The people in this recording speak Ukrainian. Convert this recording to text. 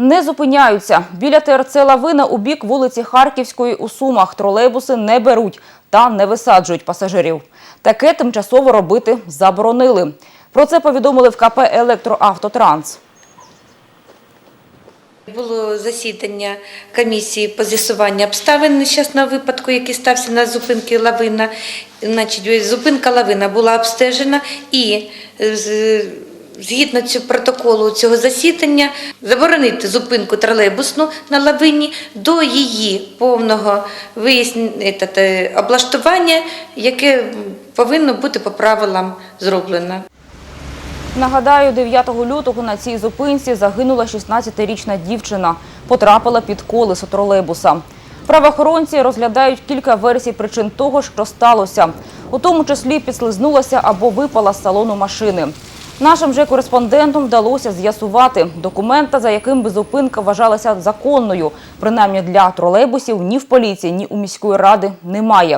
Не зупиняються. Біля ТРЦ Лавина у бік вулиці Харківської у Сумах тролейбуси не беруть та не висаджують пасажирів. Таке тимчасово робити заборонили. Про це повідомили в КП «Електроавтотранс». Було засідання комісії по з'ясуванню обставин нещасного випадку, який стався на зупинці Лавина. Значить, зупинка Лавина була обстежена і е, згідно цього протоколу цього засідання заборонити зупинку тролейбусну на Лавині до її повного вияснення облаштування, яке повинно бути по правилам зроблено. Нагадаю, 9 лютого на цій зупинці загинула 16-річна дівчина. Потрапила під колесо тролейбуса. Правоохоронці розглядають кілька версій причин того, що сталося. У тому числі підслизнулася або випала з салону машини. Нашим же кореспондентам вдалося з'ясувати документа, за яким би зупинка вважалася законною. Принаймні для тролейбусів ні в поліції, ні у міської ради немає.